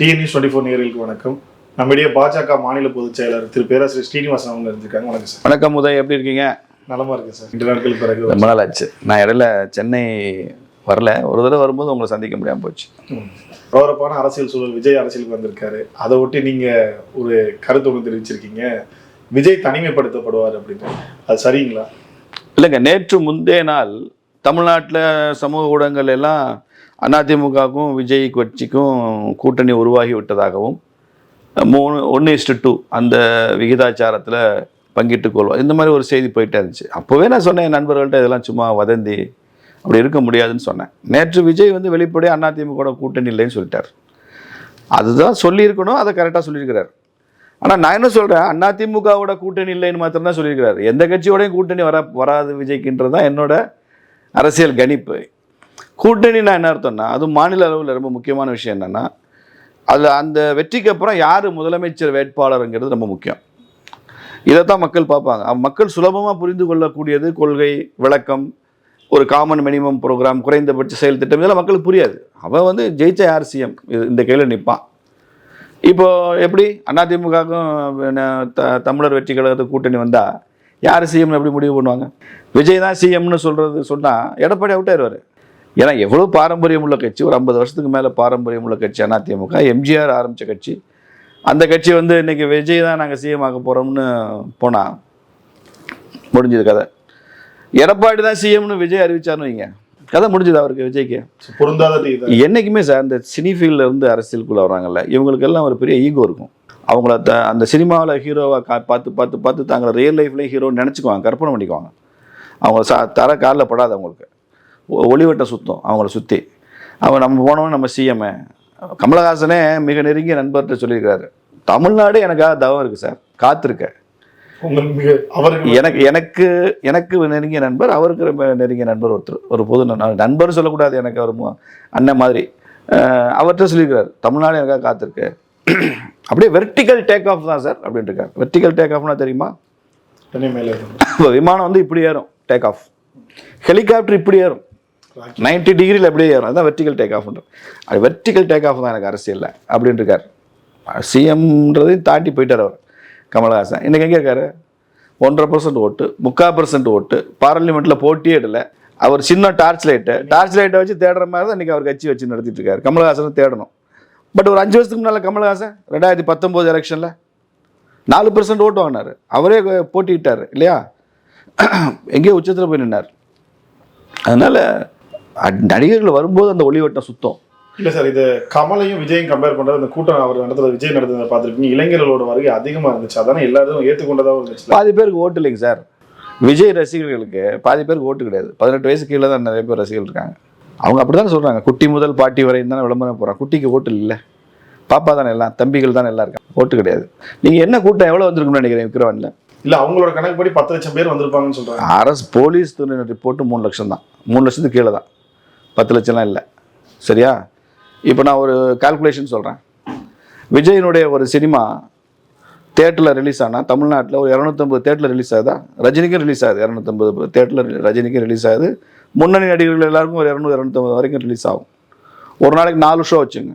டிஎன்யூஸ் twenty four நேர்களுக்கு வணக்கம். நம்மிடையே பாஜக மாநில பொதுச் செயலாளர் திரு பேராசிரியர் ஸ்ரீனிவாசன் அவங்க இருந்திருக்காங்க. வணக்கம் சார். வணக்கம் உதய் எப்படி இருக்கீங்க? நலமா இருக்கு சார். ரெண்டு நாட்களுக்கு பிறகு ரொம்ப நாள் ஆச்சு. நான் இடையில சென்னை வரல. ஒரு தடவை வரும்போது உங்களை சந்திக்க முடியாமல் போச்சு. பரபரப்பான அரசியல் சூழல் விஜய் அரசியலுக்கு வந்திருக்காரு. அதை ஒட்டி நீங்க ஒரு கருத்து ஒன்று தெரிவிச்சிருக்கீங்க. விஜய் தனிமைப்படுத்தப்படுவார் அப்படின்னு அது சரிங்களா? இல்லைங்க நேற்று முந்தைய நாள் தமிழ்நாட்டில் சமூக ஊடகங்கள் எல்லாம் அதிமுகவுக்கும் விஜய் கட்சிக்கும் கூட்டணி உருவாகி விட்டதாகவும் மூணு ஒன்று இஸ்டு டூ அந்த விகிதாச்சாரத்தில் பங்கிட்டு கொள்வோம் இந்த மாதிரி ஒரு செய்தி போயிட்டே இருந்துச்சு. அப்போவே நான் சொன்னேன் என் நண்பர்கள்ட்ட இதெல்லாம் சும்மா வதந்தி அப்படி இருக்க முடியாதுன்னு சொன்னேன். நேற்று விஜய் வந்து வெளிப்படையாக அதிமுக கூட்டணி இல்லைன்னு சொல்லிட்டார். அதுதான் சொல்லியிருக்கணும் அதை கரெக்டாக சொல்லியிருக்கிறார். ஆனால் நான் என்ன சொல்கிறேன் அதிமுகவோட கூட்டணி இல்லைன்னு மாத்திரம் தான் சொல்லியிருக்கிறார். எந்த கட்சியோடையும் கூட்டணி வர வராது விஜய்க்குன்றது தான் என்னோட அரசியல் கணிப்பு. கூட்டணினா என்ன அர்த்தம்னா அது மாநில அளவில் ரொம்ப முக்கியமான விஷயம் என்னென்னா அதில் அந்த வெற்றிக்கு அப்புறம் யார் முதலமைச்சர் வேட்பாளருங்கிறது ரொம்ப முக்கியம். இதை தான் மக்கள் பார்ப்பாங்க. மக்கள் சுலபமாக புரிந்து கொள்ளக்கூடியது கொள்கை விளக்கம் ஒரு காமன் மினிமம் ப்ரோக்ராம் குறைந்தபட்ச செயல் திட்டம் இதெல்லாம் மக்களுக்கு புரியாது. அவன் வந்து ஜெயிச்ச யார் சிஎம் இந்த கையில் நிற்பான் இப்போ எப்படி? அதிமுகவுக்கும் த தமிழர் வெற்றி கழகத்து கூட்டணி வந்தால் யார் சிஎம்னு எப்படி முடிவு பண்ணுவாங்க? விஜய் தான் சிஎம்னு சொல்கிறது சொன்னால் எடப்பாடி அவுட் ஆயிடுவார் ஏன்னா எவ்வளோ பாரம்பரியம் உள்ள கட்சி ஒரு ஐம்பது வருஷத்துக்கு மேலே பாரம்பரியம் உள்ள கட்சி அதிமுக எம்ஜிஆர் ஆரம்பித்த கட்சி. அந்த கட்சி வந்து இன்னைக்கு விஜய் தான் நாங்கள் சிஎம் ஆக போகிறோம்னு போனால் முடிஞ்சது கதை. எடப்பாடி தான் சிஎம்னு விஜய் அறிவிச்சார்னு வைங்க. கதை முடிஞ்சது அவருக்கு விஜய்க்கு? பொருந்தாத இது என்னைக்குமே சார் இந்த சினி ஃபீல்டில் இருந்து அரசியலுக்குள்ள வராங்கல்ல இவங்களுக்கெல்லாம் ஒரு பெரிய ஈகோ இருக்கும். அவங்கள த அந்த சினிமாவில் ஹீரோவை கா பார்த்து பார்த்து பார்த்து தாங்களை ரியல் லைஃப்லேயும் ஹீரோ நினச்சிக்குவாங்க கற்பனை பண்ணிக்குவாங்க. அவங்க சா தர காலில் படாது அவங்களுக்கு. ஒளிவட்ட சுத்தம் அவங்கள சுற்றி அவன் நம்ம போனவன் நம்ம சிஎம்ஏ கமலஹாசனே மிக நெருங்கிய நண்பர்கிட்ட சொல்லியிருக்காரு தமிழ்நாடு எனக்காக தவம் இருக்குது சார். காத்திருக்க. உங்களுக்கு மிக அவருக்கு எனக்கு எனக்கு எனக்கு நெருங்கிய நண்பர் அவருக்கு ரொம்ப நெருங்கிய நண்பர் ஒருத்தர் ஒரு பொது நண்பர் சொல்லக்கூடாது எனக்கு அவர் அண்ணன் மாதிரி. அவர்கிட்ட சொல்லியிருக்காரு தமிழ்நாடு எனக்காக காத்திருக்கு. அப்படியே வெர்டிக்கல் டேக் ஆஃப் தான் சார் அப்படின்ட்டு இருக்காரு வெர்டிக்கல் டேக் ஆஃப்னா தெரியுமா. இப்போ விமானம் வந்து இப்படி ஏறும் டேக் ஆஃப் ஹெலிகாப்டர் இப்படி ஏறும். நைன்டி டிகிரியில் அப்படியே ஏறும். அதுதான் வெர்டிக்கல் டேக் ஆஃப் அது வெர்டிக்கல் டேக் ஆஃப் தான் எனக்கு அரசியலில். அப்படின்னு இருக்கார் சிஎம்ன்றதையும் தாண்டி போயிட்டார் அவர் கமலஹாசன். இன்றைக்கி எங்கே இருக்காரு? ஒன்றரை பர்சன்ட் ஓட்டு முக்கால் பர்சன்ட் ஓட்டு பார்லிமெண்ட்டில் போட்டியே இடலை அவர் சின்ன டார்ச் லைட்டு டார்ச் லைட்டை வச்சு தேடுற மாதிரி தான் இன்றைக்கி அவர் கட்சி வச்சு நடத்திட்டு இருக்காரு கமலஹாசனை தேடணும். பட் ஒரு அஞ்சு வருஷத்துக்கு முன்னால் கமலஹாசன் ரெண்டாயிரத்தி பத்தொம்போது எலெக்ஷனில் நாலு பர்சன்ட் ஓட்டு வாங்கினார். அவரே போட்டிக்கிட்டார் இல்லையா? எங்கேயோ உச்சத்தில் போய் நின்னார். அதனால் நடிகர்கள் வரும்போது அந்த ஒளிவட்டம் சுத்தம். இல்ல சார் இது கமலையும் விஜயும் கம்பேர் பண்றது அந்த கூட்டம் அவர் நடத்துறது விஜய் நடத்துறத பார்த்துருப்பீங்க. இளைஞர்களோட வருகை அதிகமா இருந்துச்சு. அதானே எல்லாரும் ஏற்றுக்கொண்டதாகவும் இருந்துச்சு. பாதி பேருக்கு ஓட்டு இல்லைங்க சார். விஜய் ரசிகர்களுக்கு பாதி பேருக்கு ஓட்டு கிடையாது. பதினெட்டு வயசு கீழே தான் நிறைய பேர் ரசிகர்கள் இருக்காங்க. அவங்க அப்படி தானே சொல்கிறாங்க குட்டி முதல் பாட்டி வரையும் தானே விளம்பரம் போகிறாங்க குட்டிக்கு ஓட்டு இல்லை. பாப்பா தானே எல்லாம் தம்பிகள் தானே எல்லாம் இருக்காங்க. ஓட்டு கிடையாது. நீங்கள் என்ன கூட்டம் எவ்வளோ வந்திருக்குன்னு நினைக்கிறேன் விக்ரவானில் இல்ல அவங்களோட கணக்குப்படி பத்து லட்சம் பேர் வந்திருப்பாங்கன்னு சொல்றாங்க. அரசு போலீஸ் துறை ரிப்போர்ட்டு மூணு லட்சம் தான். மூணு லட்சத்துக்கு கீழே தான். பத்து லட்சம்லாம் இல்லை. சரியா? இப்போ நான் ஒரு கால்குலேஷன் சொல்கிறேன் விஜயனுடைய ஒரு சினிமா தேட்டரில் ரிலீஸ் ஆனால் தமிழ்நாட்டில் ஒரு இரநூத்தம்பது தேட்டரில் ரிலீஸ் ஆகுதா? ரஜினிக்கும் ரிலீஸ் ஆகுது. இரநூத்தம்பது தேட்டரில் ரஜினிக்கும் ரிலீஸ் ஆகுது. முன்னணி நடிகர்கள் எல்லாருக்கும் ஒரு இரநூறு இரநூத்தம்பது வரைக்கும் ரிலீஸ் ஆகும். ஒரு நாளைக்கு நாலு ஷோ வச்சுங்க.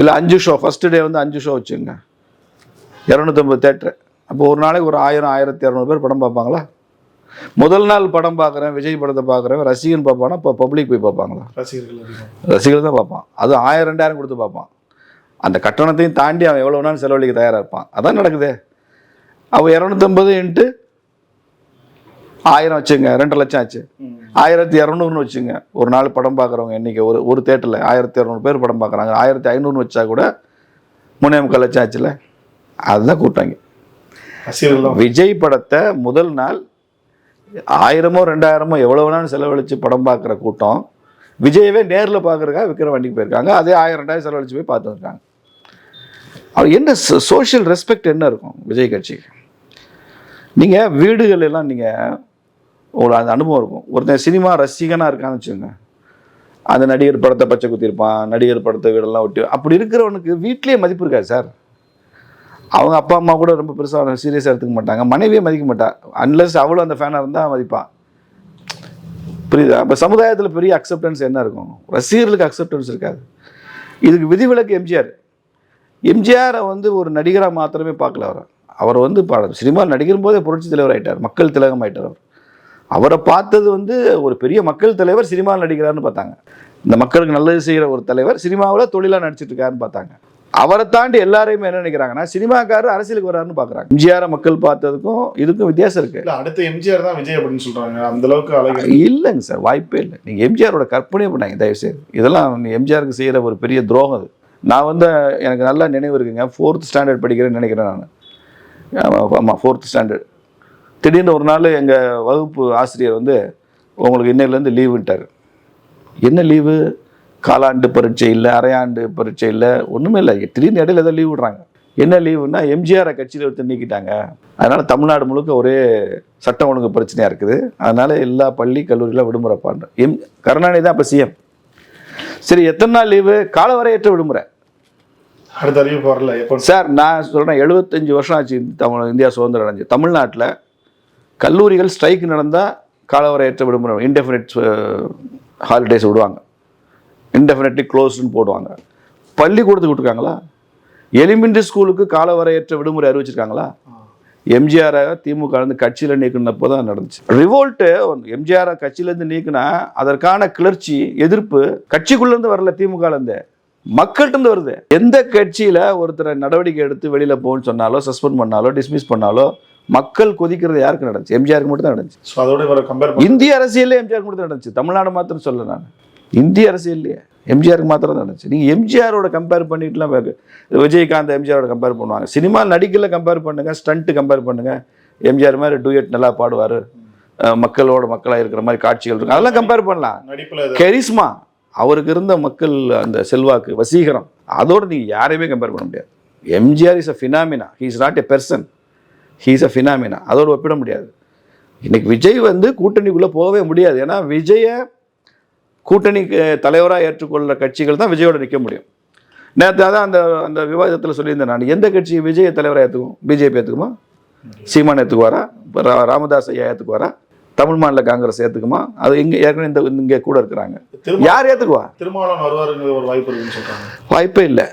இல்லை அஞ்சு ஷோ ஃபஸ்ட்டு டே வந்து அஞ்சு ஷோ வச்சுங்க. இரநூத்தம்பது தேட்டரு அப்போ ஒரு நாளைக்கு ஒரு ஆயிரம் ஆயிரத்தி இரநூறு பேர் படம் பார்ப்பாங்களா? முதல் நாள் படம் பார்க்குறேன் விஜய் படத்தை பார்க்குறேன் ரசிகன் பார்ப்பானா? இப்போ பப்ளிக் போய் பார்ப்பாங்களா? ரசிகர்கள் ரசிகர்கள் தான் பார்ப்பான். அது ஆயிரம் ரெண்டாயிரம் கொடுத்து பார்ப்பான். அந்த கட்டணத்தையும் தாண்டி அவன் எவ்வளோ நாள் செலவழிக்க தயாராக இருப்பான். அதான் நடக்குதே. அவன் இரநூத்தம்பது இன்ட்டு ஆயிரம் வச்சுங்க ரெண்டு லட்சம் ஆச்சு. ஆயிரத்தி இரநூறுன்னு வச்சுங்க. ஒரு நாள் படம் பார்க்குறவங்க இன்றைக்கி ஒரு ஒரு தேட்டரில் ஆயிரத்தி இரநூறு பேர் படம் பார்க்குறாங்க. ஆயிரத்தி ஐநூறுன்னு வச்சா கூட மூணே முக்கால் லட்சம் ஆச்சுல அதுதான் தான். விஜய் படத்தை முதல் நாள் ஆயிரமோ ரெண்டாயிரமோ எவ்வளோ வேணாலும் செலவழித்து படம் பார்க்குற கூட்டம். விஜயவே நேரில் பார்க்குறக்கா விற்கிற வண்டிக்கு போயிருக்காங்க. அதே ஆயிரம் ரெண்டாயிரம் செலவழித்து போய் பார்த்து வந்திருக்காங்க அவர் என்ன சோஷியல் ரெஸ்பெக்ட் என்ன இருக்கும் விஜய் கட்சிக்கு? நீங்கள் வீடுகள் எல்லாம் நீங்கள் உங்களுக்கு அந்த அனுபவம் இருக்கும். ஒருத்தன் சினிமா ரசிகனாக இருக்கான்னு வச்சுக்கோங்க. அந்த நடிகர் படத்தை பச்சை குத்திருப்பான் நடிகர் படத்தை வீடெல்லாம் ஒட்டி அப்படி இருக்கிறவனுக்கு வீட்லேயே மதிப்பு இருக்காது சார். அவங்க அப்பா அம்மா கூட ரொம்ப பெருசாக சீரியஸாக எடுத்துக்க மாட்டாங்க. மனைவியே மதிக்க மாட்டா. அன்லஸ் அவ்வளோ அந்த ஃபேனாக இருந்தால் மதிப்பான் புரியுதா? இப்போ சமுதாயத்தில் பெரிய அக்செப்டன்ஸ் என்ன இருக்கும்? ரசிகர்களுக்கு அக்செப்டன்ஸ் இருக்காது. இதுக்கு விதிவிலக்கு எம்ஜிஆர். எம்ஜிஆரை வந்து ஒரு நடிகராக மாத்திரமே பார்க்கல அவர். அவர் வந்து பாடம் சினிமா நடிக்கும் போதே புரட்சி தலைவர் ஆகிட்டார் மக்கள் திலகம் ஆகிட்டார் அவர். அவரை பார்த்தது வந்து ஒரு பெரிய மக்கள் தலைவர் சினிமாவில் நடிக்கிறாருன்னு பார்த்தாங்க. இந்த மக்களுக்கு நல்லது செய்கிற ஒரு தலைவர் சினிமாவில் தொழிலாக நடிச்சிட்டு இருக்காருன்னு பார்த்தாங்க. அவரை தாண்டி எல்லாரையுமே என்ன நினைக்கிறாங்கன்னா சினிமாக்காரர் அரசியலுக்கு வராருன்னு பார்க்குறாங்க எம்ஜிஆரை மக்கள் பார்த்ததுக்கும் இதுக்கும் வித்தியாசம் இருக்குது இல்ல அடுத்த எம்ஜிஆர் தான் விஜய் அப்படின்னு சொல்றாங்க. அந்த அளவுக்கு இல்லைங்க சார் வாய்ப்பே இல்லை. நீங்கள் எம்ஜிஆரோட கற்பனையே பண்ணாங்க தயவுசெய்து இதெல்லாம் நீ எம்ஜிஆருக்கு செய்கிற ஒரு பெரிய துரோகம் அது. நான் வந்து எனக்கு நல்லா நினைவு இருக்குங்க. ஃபோர்த் ஸ்டாண்டர்ட் படிக்கிறேன்னு நினைக்கிறேன் நான். ஆமாம் ஃபோர்த் ஸ்டாண்டர்ட் திடீர்னு ஒரு நாள் எங்கள் வகுப்பு ஆசிரியர் வந்து உங்களுக்கு இன்னையிலேருந்து லீவுன்ட்டார் என்ன லீவு காலாண்டு பரீட்சை இல்லை அரையாண்டு பரீட்சை இல்லை ஒன்றுமே இல்லை. திடீர்னு இடையில ஏதோ லீவ் விடுறாங்க. என்ன லீவுன்னா எம்ஜிஆரை கட்சியில் எடுத்து நீக்கிட்டாங்க. அதனால் தமிழ்நாடு முழுக்க ஒரே சட்டம் ஒழுங்கு பிரச்சனையாக இருக்குது. அதனால் எல்லா பள்ளி கல்லூரியில் விடுமுறை பண்ணுற எம் கருணாநிதி தான் அப்போ சிஎம் சரி எத்தனை நாள் லீவு காலவரையற்ற விடுமுறை. அடுத்த அறிவிப்பு வரல எப்போ? சார் நான் சொல்கிறேன் எழுபத்தஞ்சு வருஷம் ஆச்சு தமிழ் இந்தியா சுதந்திரம் அடைஞ்சு. தமிழ்நாட்டில் கல்லூரிகள் ஸ்ட்ரைக் நடந்தால் காலவரையற்ற விடுமுறை இன்டெஃபினட் ஹாலிடேஸ் விடுவாங்க. இன்டெஃபினட்லி க்ளோஸ்டுன்னு போடுவாங்க. பள்ளிக்கூடத்துக்கு விட்டுருக்காங்களா? எலிமெண்ட்ரி ஸ்கூலுக்கு காலவரையற்ற விடுமுறை அறிவிச்சிருக்காங்களா? எம்ஜிஆரை திமுக இருந்து கட்சியில் நீக்கினப்போ தான் நடந்துச்சு. ரிவோல்ட்டு எம்ஜிஆரை கட்சியிலேருந்து நீக்கினா அதற்கான கிளர்ச்சி எதிர்ப்பு கட்சிக்குள்ளேருந்து வரல திமுகலேருந்து மக்கள்கிட்ட வருது. எந்த கட்சியில் ஒருத்தரை நடவடிக்கை எடுத்து வெளியில் போகணும்னு சொன்னாலோ சஸ்பெண்ட் பண்ணாலோ டிஸ்மிஸ் பண்ணாலோ மக்கள் கொதிக்கிறது யாருக்கு நடந்துச்சு? எம்ஜிஆருக்கு மட்டும் தான் நடந்துச்சு. இந்திய அரசியல்லே எம்ஜிஆர் மட்டும் தான் நடந்துச்சு. தமிழ்நாடு மாத்திரம் சொல்ல நான். இந்திய அரசியல்லையே எம்ஜிஆருக்கு மாத்திரம் தான் நடந்துச்சு நீங்கள் எம்ஜிஆரோட கம்பேர் பண்ணிட்டுலாம் விஜயகாந்த் எம்ஜிஆரோட கம்பேர் பண்ணுவாங்க. சினிமா நடிக்கல கம்பேர் பண்ணுங்க ஸ்டண்ட்டு கம்பேர் பண்ணுங்க. எம்ஜிஆர் மாதிரி டூயட் நல்லா பாடுவார். மக்களோட மக்களாக இருக்கிற மாதிரி காட்சிகள் இருக்கும். அதெல்லாம் கம்பேர் பண்ணலாம். கெரிஸ்மா அவருக்கு இருந்த மக்கள் அந்த செல்வாக்கு வசீகரம் அதோட நீங்கள் யாரையுமே கம்பேர் பண்ண முடியாது. MGR is a phenomena he is not a person he is a phenomena அதோட ஒப்பிட முடியாது. இன்னைக்கு விஜய் வந்து கூட்டணிக்குள்ளே போகவே முடியாது. ஏன்னா விஜயை கூட்டணிக்கு தலைவராக ஏற்றுக்கொள்கிற கட்சிகள் தான் விஜயோட நிற்க முடியும். நேற்று அதான் அந்த அந்த விவாதத்தில் சொல்லியிருந்தேன் நான். எந்த கட்சி விஜய தலைவராக ஏற்றுக்கும் பிஜேபி ஏற்றுக்குமா சீமான் ஏற்றுக்குவாரா ராமதாஸ் ஐயா ஏற்றுக்குவாரா தமிழ் மாநில காங்கிரஸ் ஏற்றுக்குமா அது இங்கே ஏற்கனவே இந்த இங்கே கூட இருக்கிறாங்க. யார் ஏற்றுக்குவா திருமாவளவன் வருவாருங்கிற ஒரு வாய்ப்பு இருக்குன்னு சொல்றாங்க. வாய்ப்பே இல்லை.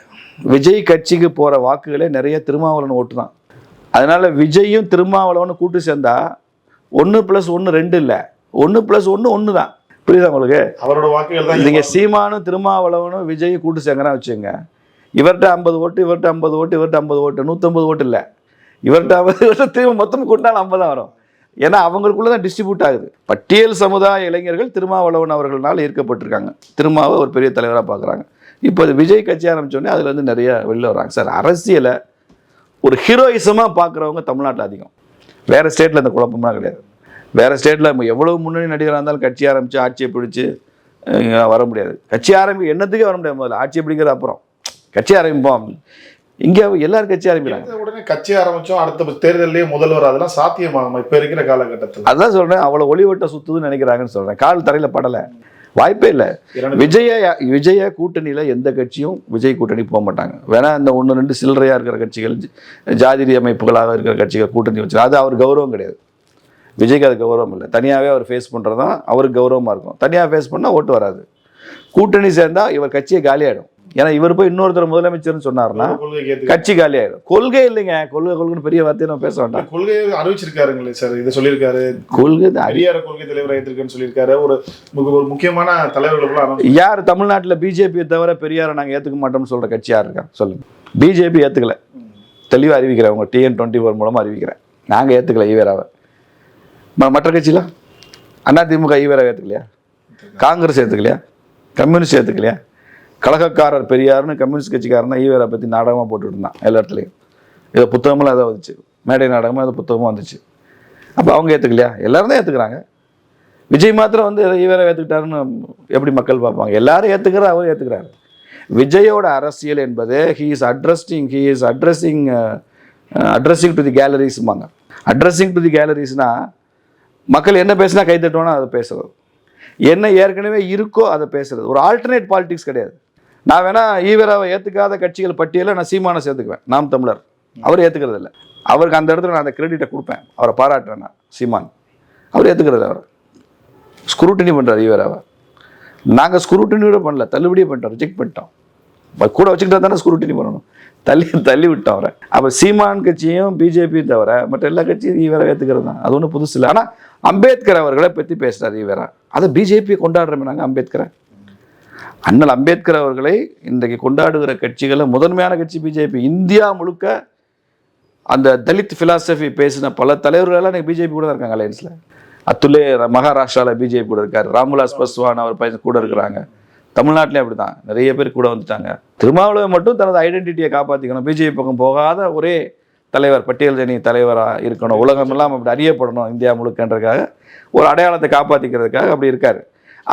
விஜய் கட்சிக்கு போகிற வாக்குகளே நிறைய திருமாவளவன் ஓட்டு தான். அதனால விஜயும் திருமாவளவனும் கூட்டு சேர்ந்தா ஒன்று ப்ளஸ் ஒன்று ரெண்டு இல்லை. ஒன்று ப்ளஸ் ஒன்று ஒன்று தான் புரியுதா உங்களுக்கு? அவரோட வாக்குகள் தான் நீங்க சீமானும் திருமாவளவனும் விஜய் கூட்டு சேர்ங்கறா வச்சுங்க இவர்கிட்ட ஐம்பது ஓட்டு இவர்கிட்ட ஐம்பது ஓட்டு இவர்கிட்ட ஐம்பது ஓட்டு நூற்றம்பது ஓட்டு இல்லை. இவர்கிட்ட ஐம்பது இவர்கிட்ட திரும்ப மொத்தம் கூட்டினாலும் ஐம்பது தான் வரும். ஏன்னா அவங்களுக்குள்ள தான் டிஸ்ட்ரிபியூட் ஆகுது. பட்டியல் சமுதாய இளைஞர்கள் திருமாவளவன் அவர்களால் ஈர்க்கப்பட்டிருக்காங்க. திருமாவை ஒரு பெரிய தலைவராக பார்க்குறாங்க. இப்போ அது விஜய் கட்சி ஆரம்பிச்சோடனே அதுல இருந்து நிறைய வெளில வராங்க. சார் அரசியலை ஒரு ஹீரோயிசமாக பார்க்குறவங்க தமிழ்நாட்டில் அதிகம். வேறு ஸ்டேட்டில் இந்த குழப்பம்லாம் கிடையாது. வேறு ஸ்டேட்டில் எவ்வளவு முன்னணி நடிகராக இருந்தாலும் கட்சி ஆரம்பித்து ஆட்சியை பிடிச்சி வர முடியாது. கட்சி ஆரம்பி என்னத்துக்கே வர முடியாது முதல்ல. ஆட்சியை பிடிக்கிறது அப்புறம். கட்சி ஆரம்பிப்போம். இங்கே எல்லாரும் கட்சி ஆரம்பிக்கிறாங்க உடனே கட்சி ஆரம்பிச்சோம் அடுத்த தேர்தல்லையே முதல்வர் அதெல்லாம் சாத்தியமாகுமா. இப்ப இருக்கிற காலகட்டத்தில். அதான் சொல்கிறேன் அவ்வளோ ஒளிவட்ட சுத்துதுன்னு நினைக்கிறாங்கன்னு சொல்கிறேன் கால் தரையில் படலை. வாய்ப்பே இல்லை. விஜய விஜய கூட்டணியில் எந்த கட்சியும் விஜய் கூட்டணி போக மாட்டாங்க. வேணா இந்த ஒன்று ரெண்டு சில்லறையாக இருக்கிற கட்சிகள் ஜ- ஜாதிரி அமைப்புகளாக இருக்கிற கட்சிகள் கூட்டணி வச்சு அது அவர் கௌரவம் கிடையாது. விஜய்க்கு அது கௌரவம் இல்லை. தனியாகவே அவர் ஃபேஸ் பண்ணுறது தான் அவருக்கு கௌரவமாக இருக்கும். தனியாக ஃபேஸ் பண்ணால் ஓட்டு வராது. கூட்டணி சேர்ந்தா இவர் கட்சியை காலியாயிடும். ஏன்னா இவர் போய் இன்னொருத்தர் முதலமைச்சர்னு சொன்னார்னா கட்சி காலியாயிடும். கொள்கை இல்லைங்க. கொள்கை கொள்கைன்னு பெரிய வார்த்தையை நம்ம பேச வேண்டாம். கொள்கையை அறிவிச்சிருக்காருங்களே சார். இதை சொல்லியிருக்காரு. கொள்கை பெரியார கொள்கை தலைவர் ஏற்றிருக்கேன்னு சொல்லியிருக்காரு. ஒரு மிக- ஒரு முக்கியமான announce யார் தமிழ்நாட்டில் பிஜேபியை தவிர பெரியாரை நாங்கள் ஏற்றுக்க மாட்டோம்னு சொல்கிற கட்சி யார் இருக்கா சொல்லுங்க. பிஜேபி ஏற்றுக்கல தெளிவாக அறிவிக்கிறேன். உங்கள் டிஎன் டுவெண்ட்டி ஃபோர் மூலமாக அறிவிக்கிறேன். நாங்கள் ஏற்றுக்கல ஈவேராவை. மற்ற கட்சிலாம் அதிமுக ஈவேரா ஏற்றுக்கலையா காங்கிரஸ் ஏற்றுக்கலையா கம்யூனிஸ்ட் ஏற்றுக்கலையா கழகக்காரர் பெரியார்னு கம்யூனிஸ்ட் கட்சிக்காரனா ஈவேரா பற்றி நாடகமாக போட்டுட்டு இருந்தான் எல்லா இடத்துலையும். ஏதோ புத்தகமெல்லாம் ஏதோ வந்துச்சு. மேடை நாடகமாக அது புத்தகமும் வந்துச்சு. அப்போ அவங்க ஏற்றுக்கலையா எல்லாரும் தான் ஏற்றுக்கிறாங்க விஜய் மாத்திரம் வந்து இதை ஈவேரா ஏற்றுக்கிட்டாருன்னு எப்படி மக்கள் பார்ப்பாங்க? எல்லாரும் ஏற்றுக்கிற அவர் ஏற்றுக்கிறாரு விஜயோட அரசியல் என்பது he is addressing he is addressing addressing to the கேலரிஸ்மாங்க addressing to the கேலரிஸ்னால் மக்கள் என்ன பேசினா கை தட்டுவோன்னா அதை பேசுறது என்ன ஏற்கனவே இருக்கோ அதை பேசுறது. ஒரு ஆல்டர்னேட் பாலிடிக்ஸ் கிடையாது. நான் வேணா ஈவராவை ஏற்றுக்காத கட்சிகள் பட்டியலில் நான் சீமானை சேர்த்துக்குவேன். நாம் தமிழர். அவர் ஏற்றுக்கிறது இல்லை அவருக்கு அந்த இடத்துல நான் அந்த கிரெடிட்டை கொடுப்பேன். அவரை பாராட்டுறேன் நான் சீமான். அவர் ஏற்றுக்கிறது அவர். ஸ்க்ரூட்டினி பண்ணுறார் ஈவராவை. நாங்கள் ஸ்க்ரூட்டினியோட பண்ணல. தள்ளுபடியே பண்ணிட்டோம். ரிஜெக்ட் பண்ணிட்டோம். கூட வச்சுக்கிட்டா தானே ஸ்க்ரூட்டினி பண்ணணும். தள்ளி தள்ளி விட்டோம் அவரை. அப்போ சீமான் கட்சியும் பிஜேபியும் தவிர மற்ற எல்லா கட்சியும் ஈவரா ஏற்றுக்கிறது தான். அது ஒன்றும் புதுசு இல்லை. ஆனால் அம்பேத்கர் அவர்களை பற்றி பேசுகிறார் ஈவரா அதை பிஜேபி கொண்டாடுறோமே நாங்கள் அம்பேத்கரை. அண்ணல் அம்பேத்கர் அவர்களை இன்றைக்கு கொண்டாடுகிற கட்சிகளை முதன்மையான கட்சி பிஜேபி. இந்தியா முழுக்க அந்த தலித் ஃபிலாசபி பேசின பல தலைவர்களெல்லாம் எனக்கு பிஜேபி கூட தான் இருக்காங்க அலையன்ஸில் அத்துலே மகாராஷ்டிராவில் பிஜேபி கூட இருக்கார். ராம்விலாஸ் பஸ்வான் அவர் பையன் கூட இருக்கிறாங்க. தமிழ்நாட்டிலே அப்படி தான் நிறைய பேர் கூட வந்துட்டாங்க. திருமாவளவன் மட்டும் தனது ஐடென்டிட்டியை காப்பாற்றிக்கணும் பிஜேபி பக்கம் போகாத ஒரே தலைவர் பட்டியல் ஜனி தலைவராக இருக்கணும். உலகம் எல்லாம் அப்படி அறியப்படணும் இந்தியா முழுக்கன்றதுக்காக. ஒரு அடையாளத்தை காப்பாற்றிக்கிறதுக்காக அப்படி இருக்காரு.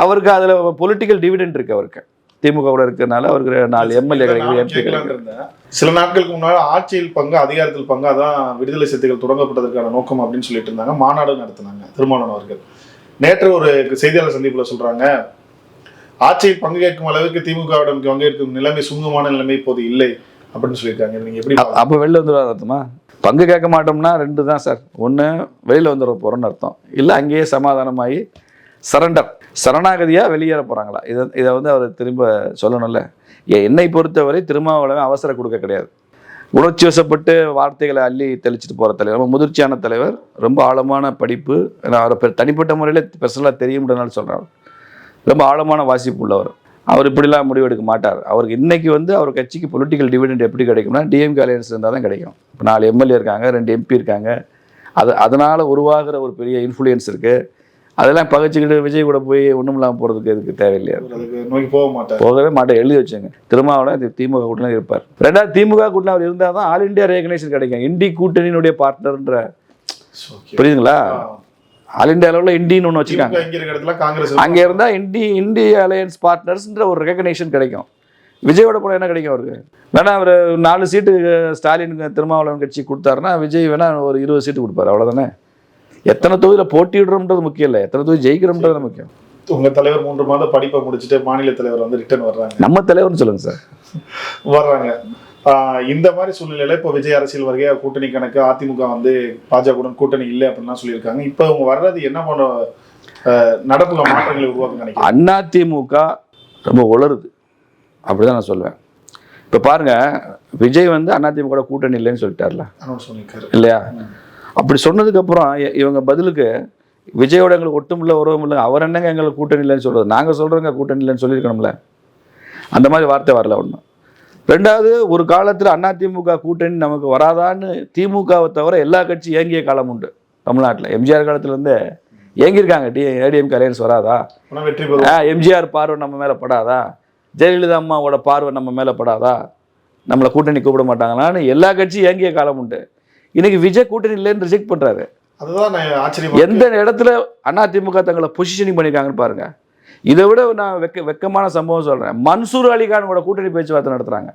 அவருக்கு அதில் பொலிட்டிக்கல் டிவிடெண்ட் இருக்கு அவருக்கு. திமுக கூட இருக்கிறதுனால அவருக்கு நாலு எம்எல்ஏ கிடைக்குது எம்பி கிடைக்குது. சில நாட்களுக்கு முன்னாடி ஆட்சியில் பங்கு அதிகாரத்தில் பங்கு அதான் விடுதலை சிறுத்தைகள் தொடங்கப்பட்டதற்கான நோக்கம் அப்படின்னு சொல்லிட்டு இருந்தாங்க. மாநாடு நடத்தினாங்க திருமாவளவன் அவர்கள். நேற்று ஒரு செய்தியாளர் சந்திப்புல சொல்றாங்க ஆட்சியில் பங்கு கேட்கும் அளவுக்கு திமுகவிடம் பங்கேற்கும் நிலைமை சுமூகமான நிலைமை இப்போது இல்லை அப்படின்னு சொல்லியிருக்காங்க. நீங்கள் நீங்க எப்படி அப்போ வெளில வந்துடுவார் அர்த்தமா? பங்கு கேட்க மாட்டோம்னா ரெண்டு தான் சார். ஒன்று வெளியில் வந்துட போகிறோன்னு அர்த்தம். இல்லை அங்கேயே சமாதானமாகி சரண்டர். சரணாகதியாக வெளியேற போகிறாங்களா இதை இதை வந்து அவர் திரும்ப சொல்லணும்ல. என்னை பொறுத்தவரை திருமாவளவன் அவசர கொடுக்க கிடையாது. உணர்ச்சி வசப்பட்டு வார்த்தைகளை அள்ளி தெளிச்சிட்டு போகிற தலைவர். ரொம்ப முதிர்ச்சியான தலைவர். ரொம்ப ஆழமான படிப்பு. நான் அவரை தனிப்பட்ட முறையில் பர்சனலாக தெரியும்ன்றனால சொல்கிறேன் ரொம்ப ஆழமான வாசிப்பு உள்ளவர். அவர் இப்படிலாம் முடிவெடுக்க மாட்டார். அவருக்கு இன்னைக்கு வந்து அவர் கட்சிக்கு பொலிட்டிக்கல் டிவிடெண்ட் எப்படி கிடைக்கும்னா டிஎம்கே அலையன்ஸ் இருந்தால் தான் கிடைக்கும். இப்போ நாலு எம்எல்ஏ இருக்காங்க ரெண்டு எம்பி இருக்காங்க. அது அதனால் உருவாகிற ஒரு பெரிய இன்ஃப்ளூயன்ஸ் இருக்குது அதெல்லாம் பகைச்சிக்கிட்டு விஜய் கூட போய் ஒன்றும் இல்லாமல் போகிறதுக்கு எதுக்கு தேவையில்லையா நோக்கி போக மாட்டார். போகவே மாட்டேன் எழுதி வச்சுங்க. திருமாவளவன் தி- திமுக கூட்டணியில் இருப்பார். ரெண்டாவது திமுக கூட்டணி அவர் இருந்தால் தான் ஆல் இந்தியா ரெகனைசேஷன் கிடைக்கும். இண்டி கூட்டணியினுடைய பார்ட்னர்ன்ற. புரியுதுங்களா. ஆல் இந்தியா அளவில் இண்டின்னு ஒன்று வச்சுருக்காங்க. காங்கிரஸ் அங்கே இருந்தால் இண்டி இந்திய அலையன்ஸ் பார்ட்னர்ஸ்ன்ற ஒரு ரெகக்னேஷன் கிடைக்கும். விஜயோட போல என்ன கிடைக்கும் அவருக்கு? வேணா அவர் நாலு சீட்டு ஸ்டாலினுக்கு திருமாவளவன் கட்சி கொடுத்தாருன்னா விஜய் வேணா ஒரு இருபது சீட்டு கொடுப்பாரு அவ்வளோதானே எத்தனை தொகுதியில் போட்டியிடுறோம்ன்றது முக்கியம் இல்லை. எத்தனை தொகுதி ஜெயிக்கிறோம்ன்றது முக்கியம். உங்க தலைவர் மூன்று மாத படிப்பை முடிச்சுட்டு மாநில தலைவர் வந்து ரிட்டர்ன் வர்றாங்க. நம்ம தலைவர்னு சொல்லுங்க சார். வர்றாங்க. இந்த மாதிரி சூழ்நிலையில இப்போ விஜய் அரசியல் வருகை கூட்டணி கணக்கு அதிமுக வந்து பாஜகவுடன் கூட்டணி இல்லை அப்படின்லாம் சொல்லியிருக்காங்க. இப்போ அவங்க வர்றது என்ன பண்ண நடப்புல மாற்றங்களை உருவாக்க நினைக்கிறேன் அதிமுக ரொம்ப உளருது அப்படிதான் நான் சொல்லுவேன் இப்போ பாருங்க விஜய் வந்து அதிமுக கூட்டணி இல்லைன்னு சொல்லிட்டார்ல. இல்லையா? அப்படி சொன்னதுக்கப்புறம் இவங்க பதிலுக்கு விஜயோட எங்களுக்கு ஒட்டுமில்ல உறவும் இல்லை அவர் என்னங்க எங்களுக்கு கூட்டணி இல்லைன்னு சொல்றது? நாங்கள் சொல்கிறோங்க கூட்டணி இல்லைன்னு சொல்லியிருக்கணும்ல. அந்த மாதிரி வார்த்தை வரல ஒன்று ரெண்டாவது ஒரு காலத்தில் அதிமுக கூட்டணி நமக்கு வராதான்னு திமுகவை தவிர எல்லா கட்சி இயங்கிய காலம் உண்டு தமிழ்நாட்டில். எம்ஜிஆர் காலத்துலேருந்து ஏங்கியிருக்காங்க டி ஏடிஎம்கே அலையன்ஸ் வராதா? எம்ஜிஆர் பார்வை நம்ம மேலே படாதா? ஜெயலலிதா அம்மாவோட பார்வை நம்ம மேலே படாதா? நம்மளை கூட்டணி கூப்பிட மாட்டாங்களான்னு எல்லா கட்சியும் இயங்கிய காலம் உண்டு. இன்னைக்கு விஜய் கூட்டணி இல்லைன்னு ரிஜெக்ட் பண்றாரு. அதுதான் எந்த இடத்துல அதிமுக தங்களை பொசிஷனிங் பண்ணியிருக்காங்கன்னு பாருங்க. இதை விட நான் வெக்க வெக்கமான சம்பவம் சொல்றேன். மன்சூர் அலிகானோட கூட்டணி பேச்சுவார்த்தை நடத்துறாங்க.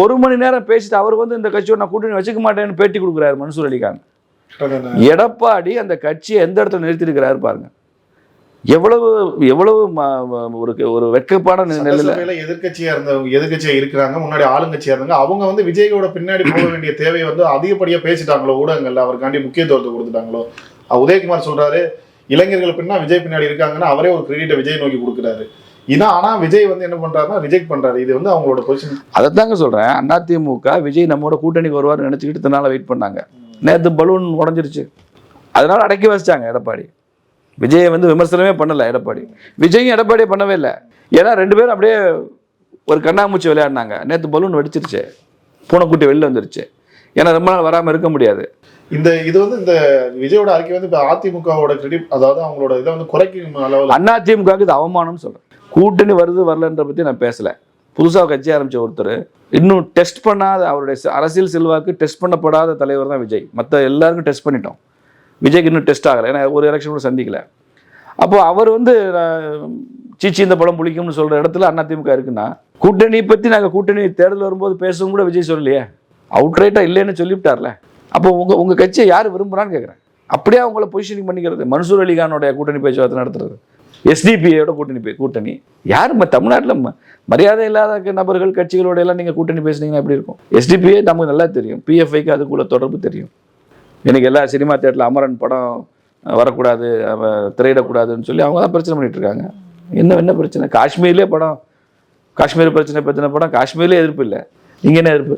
ஒரு மணி நேரம் பேசிட்டு அவர் வந்து இந்த கட்சியோட நான் கூட்டணி வச்சுக்க மாட்டேன்னு பேட்டி கொடுக்குறாரு மன்சூர் அலிகான். எடப்பாடி அந்த கட்சியை எந்த இடத்துல நிறுத்திருக்கிறாரு பாருங்க. எவ்வளவு எவ்வளவு ஒரு ஒரு வெட்கப்பான நிலையில எதிர்கட்சியா எதிர்க்கட்சியா எதிர்கட்சியா இருக்கிறாங்க முன்னாடி ஆளுங்கட்சியா இருந்தாங்க. அவங்க வந்து விஜயோட பின்னாடி போக வேண்டிய தேவையை வந்து அதிகப்படியா பேசிட்டாங்களோ ஊடகங்கள்ல அவருக்காண்டி முக்கியத்துவத்தை கொடுத்துட்டாங்களோ. உதயகுமார் சொல்றாரு இளைஞர்கள் பின்னா விஜய் பின்னாடி இருக்காங்கன்னா அவரே ஒரு கிரெடிட்டை விஜய் நோக்கி கொடுக்குறாரு. இதான் ஆனால் விஜய் வந்து என்ன பண்ணுறாருன்னா ரிஜெக்ட் பண்ணுறாரு இது வந்து அவங்களோட பொசிஷன் அதை தாங்க சொல்கிறேன் அதிமுக விஜய் நம்மளோட கூட்டணிக்கு வருவார்னு நினச்சிக்கிட்டு இதனால் வெயிட் பண்ணாங்க. நேற்று பலூன் உடஞ்சிருச்சு. அதனால் அடக்கி வச்சிட்டாங்க எடப்பாடி. விஜயை வந்து விமர்சனமே பண்ணலை எடப்பாடி. விஜயும் எடப்பாடியே பண்ணவே இல்லை. ஏன்னா ரெண்டு பேரும் அப்படியே ஒரு கண்ணாமூச்சி விளையாடினாங்க. நேற்று பலூன் வெடிச்சிருச்சு. பூனைக்குட்டி வெளில வந்துருச்சு. ஏன்னா ரொம்ப நாள் வராமல் இருக்க முடியாது. இந்த இது வந்து இந்த விஜயோட அறிக்கை வந்து இப்ப அதிமுகவோட கிரெடிட் அதாவது அவங்களோட இதை வந்து குறைக்கும் அளவுல. அதிமுகவுக்கு இது அவமானம்னு சொல்றேன். கூட்டணி வருது வரலன்ற பத்தி நான் பேசல. புதுசாக கட்சி ஆரம்பிச்ச ஒருத்தர். இன்னும் டெஸ்ட் பண்ணாத அவருடைய அரசியல் செல்வாக்கு டெஸ்ட் பண்ணப்படாத தலைவர் தான் விஜய். மற்ற எல்லாருக்கும் டெஸ்ட் பண்ணிட்டோம். விஜய்க்கு இன்னும் டெஸ்ட் ஆகலை. ஏன்னா ஒரு எலெக்ஷன் கூட சந்திக்கல. அப்போ அவர் வந்து சீச்சி இந்த படம் பிடிக்கும்னு சொல்ற இடத்துல அதிமுக இருக்குன்னா கூட்டணி பத்தி நாங்கள் கூட்டணி தேர்தல் வரும்போது பேசவும் கூட விஜய் சொல்லலையே. அவுட்ரைட்டா இல்லைன்னு சொல்லிவிட்டார்ல. அப்போ உங்கள் உங்கள் கட்சியை யார் விரும்புறான்னு கேட்குறேன் அப்படியே அவங்கள பொசிஷனிங் பண்ணிக்கிறது? மன்சூர் அலிகானுடைய கூட்டணி பேச்சுவார்த்தை நடத்துறது. எஸ்டிபிஐயோட கூட்டணி பே கூட்டணி. யார் தமிழ்நாட்டில் மரியாதை இல்லாத நபர்கள் கட்சிகளோட எல்லாம் நீங்கள் கூட்டணி பேசுனீங்கன்னா எப்படி இருக்கும்? எஸ்டிபிஐ நமக்கு நல்லா தெரியும். பிஎஃப்ஐக்கு அதுக்குள்ள தொடர்பு தெரியும். எனக்கு எல்லா சினிமா தேட்டரில் அமரன் படம் வரக்கூடாது திரையிடக்கூடாதுன்னு சொல்லி அவங்க தான் பிரச்சனை பண்ணிட்டு இருக்காங்க. என்ன என்ன பிரச்சனை? காஷ்மீர்லேயே படம். காஷ்மீர் பிரச்சனை பற்றின படம் காஷ்மீர்லேயே எதிர்ப்பு இல்லை. இங்கே என்ன எதிர்ப்பு?